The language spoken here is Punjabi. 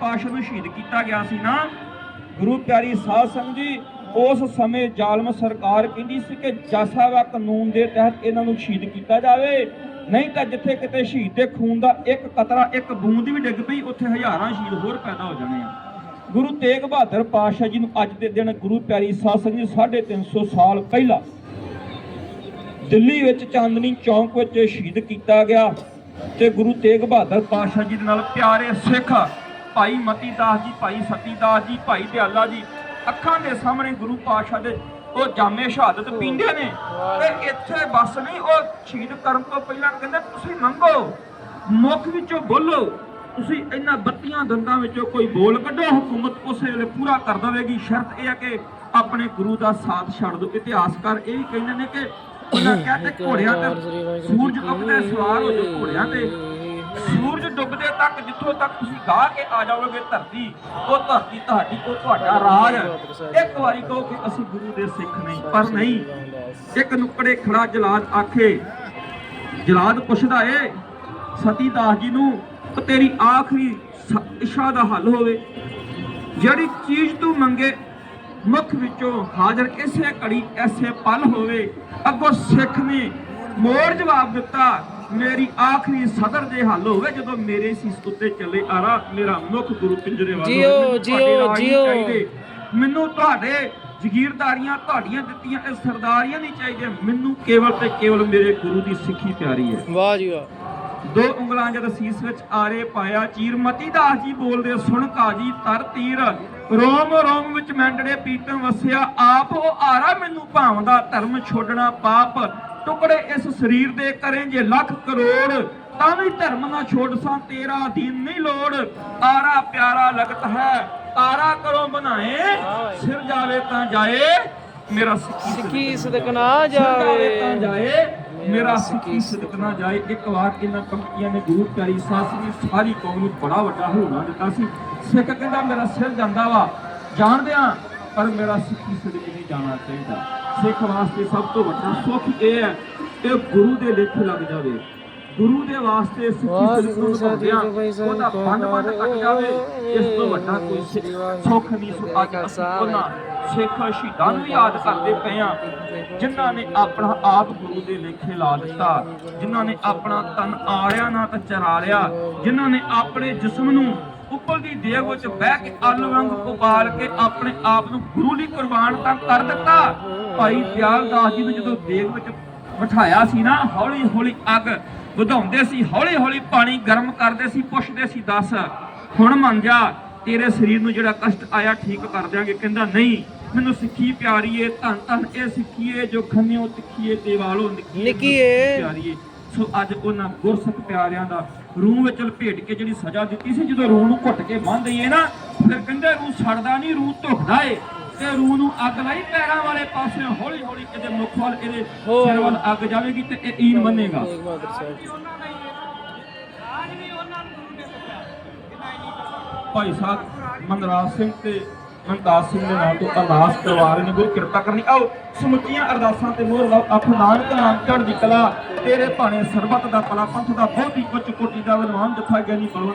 ਪਾਸ਼ਾ ਨੂੰ ਸ਼ਹੀਦ ਕੀਤਾ ਗਿਆ ਸੀ ਨਾ। ਗੁਰੂ ਪਿਆਰੀ ਸਾਧ ਸੰਗਤ ਜੀ, ਉਸ ਸਮੇਂ ਜ਼ਾਲਮ ਸਰਕਾਰ ਕਹਿੰਦੀ ਸੀ ਕਿ ਜਸਾਵਾ ਕਾਨੂੰਨ ਦੇ ਤਹਿਤ ਇਹਨਾਂ ਨੂੰ ਸ਼ਹੀਦ ਕੀਤਾ ਜਾਵੇ। ਨਹੀਂ ਤਾਂ ਜਿੱਥੇ ਕਿਤੇ ਸ਼ਹੀਦ ਦੇ ਖੂਨ ਦਾ ਇੱਕ ਕਤਰਾ, ਇੱਕ ਬੂੰਦ ਵੀ ਡਿੱਗ ਪਈ, ਉੱਥੇ ਹਜ਼ਾਰਾਂ ਸ਼ਹੀਦ ਹੋਰ ਪੈਦਾ ਹੋ ਜਾਣੇ ਆ। ਗੁਰੂ ਤੇਗ ਬਹਾਦਰ ਪਾਤਸ਼ਾਹ ਜੀ ਨੂੰ ਅੱਜ ਦੇ ਦਿਨ ਗੁਰੂ ਪਿਆਰੀ ਸਾਧ ਸੰਗਤ ਜੀ 350 ਸਾਲ ਪਹਿਲਾਂ ਦਿੱਲੀ ਵਿੱਚ ਚਾਂਦਨੀ ਚੌਂਕ ਵਿੱਚ ਸ਼ਹੀਦ ਕੀਤਾ ਗਿਆ ਤੇ ਗੁਰੂ ਤੇਗ ਬਹਾਦਰ ਪਾਤਸ਼ਾਹ ਜੀ ਦੇ ਨਾਲ ਪਿਆਰੇ ਸਿੱਖ ਭਾਈ ਮਤੀ ਦਾਸ ਜੀ, ਭਾਈ ਸਤੀ ਦਾਸ ਜੀ, ਭਾਈ ਦਿਆਲਾ ਜੀ, ਅੱਖਾਂ ਦੇ ਸਾਹਮਣੇ ਗੁਰੂ ਪਾਤਸ਼ਾਹ ਦੇ, ਉਹ ਜਾਮੇ ਸ਼ਹਾਦਤ ਪੀਂਦੇ ਨੇ। ਤੇ ਇੱਥੇ ਬਸ ਨਹੀਂ, ਉਹ ਸ਼ਹੀਦ ਕਰਨ ਤੋਂ ਪਹਿਲਾਂ ਕਹਿੰਦੇ, ਤੁਸੀਂ ਮੰਗੋ, ਮੁਖ ਵਿੱਚੋਂ ਬੋਲੋ, ਤੁਸੀਂ ਇਹਨਾਂ ਬੱਤੀਆਂ ਦੰਦਾਂ ਵਿੱਚੋਂ ਕੋਈ ਬੋਲ ਕੱਢੋ, ਹਕੂਮਤ ਉਸੇ ਵੇਲੇ ਪੂਰਾ ਕਰ ਦੇਵੇਗੀ। ਸ਼ਰਤ ਇਹ ਹੈ ਕਿ ਆਪਣੇ ਗੁਰੂ ਦਾ ਸਾਥ ਛੱਡ ਦਿਓ ਇਤਿਹਾਸਕਾਰ ਇਹ ਵੀ ਕਹਿੰਦੇ ਨੇ ਕਿ ਉਹਨਾਂ ਕਿਹਾ ਘੋੜਿਆਂ ਤੇ ਸੂਰਜ ਉੱਗਦੇ ਸਵਾਰ ਹੋ ਜਾਓ, ਘੋੜਿਆਂ ਤੇ। ਸੂਰਜ ਡੁੱਬਦੇ ਤੱਕ, ਜਿੱਥੋਂ ਤੱਕ ਤੁਸੀਂ ਗਾਹ ਕੇ ਆ ਜਾਓਗੇ ਧਰਤੀ, ਉਹ ਧਰਤੀ ਤੁਹਾਡੀ ਉਹ ਤੁਹਾਡਾ ਰਾਜ ਇੱਕ ਵਾਰੀ ਕਹੋ ਕਿ ਅਸੀਂ ਗੁਰੂ ਦੇ ਸਿੱਖ ਨਹੀਂ, ਪਰ ਨਹੀਂ। ਇੱਕ ਨੁਕੜੇ ਖੜਾ ਜਲਾਦ ਆਖੇ, ਜਲਾਦ ਪੁੱਛਦਾ ਏ, ਸਤੀ ਦਾਸ ਜੀ ਨੂੰ ਤੇਰੀ ਆਖਰੀ ਸ- ਇੱਛਾ ਦਾ ਹੱਲ ਹੋਵੇ। ਜਿਹੜੀ ਚੀਜ਼ ਤੂੰ ਮੰਗੇ, ਮੁਖ ਵਿੱਚੋਂ ਹਾਜ਼ਰ ਇਸੇ ਘੜੀ ਐਸੇ ਪਲ ਹੋਵੇ। ਅੱਗੋਂ ਸਿੱਖ ਨੇ ਮੋੜ ਜਵਾਬ ਦਿੱਤਾ। ਮੇਰੀ ਆਖਰੀ ਸਦਰ ਦੇ ਹੱਲ ਹੋਵੇ ਜਦੋਂ ਮੇਰੇ ਸੀਸ ਉੱਤੇ ਚੱਲੇ ਆਰਾ ਮੇਰਾ ਮੁਖ ਗੁਰੂ ਪਿੰਜਰੇ ਵੱਲ ਜੀਓ। ਮੈਨੂੰ ਜੀਓ, ਤੁਹਾਡੇ ਜੀਓ। ਮੈਨੂੰ ਜ਼ਗੀਰਦਾਰੀਆਂ ਤੁਹਾਡੀਆਂ ਦਿੱਤੀਆਂ ਇਹ ਸਰਦਾਰੀਆਂ ਨਹੀਂ ਚਾਹੀਦੀਆਂ ਮੈਨੂੰ ਕੇਵਲ ਤੇ ਕੇਵਲ ਮੇਰੇ ਗੁਰੂ ਦੀ ਸਿੱਖੀ ਪਿਆਰੀ ਹੈ। ਵਾਹ ਜੀ ਵਾਹ। ਦੋ ਉਂਗਲਾਂ ਜਦ ਸੀਸ ਵਿੱਚ ਆਰੇ ਪਾਇਆ ਚੀਰ ਮਤੀ ਦਾਸ ਜੀ ਬੋਲਦੇ ਸੁਣ ਕਾਜੀ ਤਰ ਤੀਰ। ਰੋਮ ਰੋਮ ਵਿੱਚ ਮੈਂਡੜੇ ਪੀਤਮ ਵਸਿਆ। ਆਪ ਉਹ ਆਰਾ ਮੈਨੂੰ ਭਾਵਦਾ ਧਰਮ ਛੋੜਨਾ ਪਾਪ। ਟੁਕੜੇ ਇਸ ਸਰੀਰ ਦੇ ਕਰੇ ਜੇ ਲੱਖ ਕਰੋੜ ਤਾਂ ਵੀ ਧਰਮ ਨਾ ਛੋੜ ਸਾਂ ਤੇਰਾ ਦੀਨ ਨਹੀਂ ਲੋੜ। ਆਰਾ ਪਿਆਰਾ ਲਗਤ ਹੈ ਆਰਾ ਕਰੋ ਬਣਾਏ ਸਿਰ ਜਾਵੇ ਤਾਂ ਜਾਏ ਮੇਰਾ ਸਿੱਖੀ ਸਦਕ ਨਾ ਜਾਵੇ। ਤਾਂ ਜਾਏ ਮੇਰਾ ਸਿੱਖੀ ਸਦਕ ਨਾ ਜਾਏ। ਇੱਕ ਵਾਰ ਇਹਨਾਂ ਪੰਕਤੀਆਂ ਨੇ ਗੁਰੂ ਪਿਆਰੀ ਸਾਸ ਦੀ ਸਾਰੀ ਕੌਮ ਨੂੰ ਬੜਾ ਵੱਡਾ ਹੋਣਾ ਦਿੱਤਾ ਸੀ। ਸਿੱਖ ਕਹਿੰਦਾ ਮੇਰਾ ਸਿਰ ਜਾਂਦਾ ਵਾ। ਜਾਣਦਿਆਂ ਪਰ ਮੇਰਾ ਸਿੱਖੀ ਸਦਕ ਨਹੀਂ ਜਾਣਾ ਚਾਹੀਦਾ। ਸਿੱਖ ਵਾਸਤੇ ਸਭ ਤੋਂ ਵੱਡਾ ਸੁੱਖ ਇਹ ਹੈ ਕਿ ਗੁਰੂ ਦੇ ਲੇਖੇ ਲੱਗ ਜਾਵੇ। ਗੁਰੂ ਦੇ ਵਾਸਤੇ ਸਿੱਖੀ ਸਦਕ ਨੂੰ ਉਹਦਾ ਬੰਦ ਬੰਦ ਕੱਟ ਜਾਵੇ ਇਸ ਤੋਂ ਵੱਡਾ ਕੋਈ ਸਿੱਖ- ਨਹੀਂ ਸੋ। ਅੱਜ ਅਸੀਂ ਉਹਨਾਂ ਸਿੱਖ ਸ਼ਹੀਦਾਂ ਨੂੰ ਯਾਦ ਕਰਦੇ ਪਏ ਆ ਜਿਨ੍ਹਾਂ ਨੇ ਆਪਣਾ ਆਪ ਗੁਰੂ ਦੇ ਲੇਖੇ ਲਾ ਦਿੱਤਾ ਜਿਨ੍ਹਾਂ ਨੇ ਆਪਣਾ ਤਨ ਆਰਿਆ ਨਾ ਤਾਂ ਚਰਾ ਲਿਆ ਜਿਨ੍ਹਾਂ ਨੇ ਆਪਣੇ ਜਿਸਮ ਨੂੰ ਉੱਪਰ ਦੀ ਦੇਗ ਵਿੱਚ ਬਹਿ ਕੇ ਆਲੂ ਵਾਂਗ ਉਬਾਲ ਕੇ ਆਪਣੇ ਆਪ ਨੂੰ ਗੁਰੂ ਲਈ ਕੁਰਬਾਨ ਤਾਂ ਕਰ ਦਿੱਤਾ। ਭਾਈ ਦਿਆਲ ਦਾਸ ਜੀ ਨੂੰ ਜਦੋਂ ਦੇਗ ਵਿੱਚ ਬਿਠਾਇਆ ਸੀ ਨਾ ਹੌਲੀ ਹੌਲੀ ਅੱਗ ਵਧਾਉਂਦੇ ਸੀ ਹੌਲੀ ਹੌਲੀ ਪਾਣੀ ਗਰਮ ਕਰਦੇ ਸੀ ਪੁੱਛਦੇ ਸੀ ਦੱਸ ਹੁਣ ਮੰਨ ਜਾ ਤੇਰੇ ਸਰੀਰ ਨੂੰ ਜਿਹੜਾ ਕਸ਼ਟ ਆਇਆ ਠੀਕ ਕਰ ਦਿਆਂਗੇ। ਕਹਿੰਦਾ ਨਹੀਂ ਮੈਨੂੰ ਸਿੱਖੀ ਪਿਆਰੀ ਏ ਧੰਨ ਧੰਨ ਇਹ ਸਿੱਖੀ ਏ ਜੋ ਖੰਨਿਓ ਤਿੱਖੀ ਏ ਤੇ ਵਾਲੋ ਨਿੱਕੀ ਏ, ਨਿੱਕੀ ਏ। ਪਿਆਰੀ ਏ ਸੋ ਅੱਜ ਉਹਨਾਂ ਗੁਰਸਿੱਖ ਪਿਆਰਿਆਂ ਦਾ ਰੂਹ ਵਿੱਚ ਲਪੇਟ ਕੇ ਜਿਹੜੀ ਸਜ਼ਾ ਦਿੱਤੀ ਸੀ ਜਦੋਂ ਰੂਹ ਨੂੰ ਘੁੱਟ ਕੇ ਬੰਨ ਦਈਏ ਨਾ ਫਿਰ ਕਹਿੰਦੇ ਰੂਹ ਸੜਦਾ ਨਹੀਂ ਰੂਹ ਧੁਖਦਾ ਏ। ਤੇ ਰੂਹ ਨੂੰ ਅੱਗ ਲਾਈ ਪੈਰਾਂ ਵਾਲੇ ਪਾਸੇ ਹੌਲੀ ਹੌਲੀ ਇਹਦੇ ਮੁਖ ਵੱਲ ਇਹਦੇ ਸਿਰ ਵੱਲ ਅੱਗ ਜਾਵੇਗੀ ਤੇ ਇਹ ਈਨ ਮੰਨੇਗਾ। ਭਾਈ ਸਾਹਿਬ ਮਨਰਾਜ ਸਿੰਘ ਤੇ ਮਨਤਾਜ ਸਿੰਘ ਦੇ ਨਾਮ ਤੋਂ ਅਰਦਾਸ ਕਰਵਾ ਰਹੇ ਨੇ ਗੁਰੂ ਕਿਰਪਾ ਕਰਨੀ। ਆਓ, ਸਮੁੱਚੀਆਂ ਅਰਦਾਸਾਂ ਤੇ ਮੋਹਰ ਲਾਓ। ਆਪ ਨਾਨਕ ਨਾਮ ਚੜ੍ਹਦੀ ਕਲਾ, ਤੇਰੇ ਭਾਣੇ ਸਰਬਤ ਦਾ ਭਲਾ, ਪੰਥ ਦਾ ਬਹੁਤੀ ਉੱਚ ਕੋਟੀ ਦਾ ਵਿਦਵਾਨ ਜਥਾ ਗਿਆਨੀ ਬਲਵੰਤ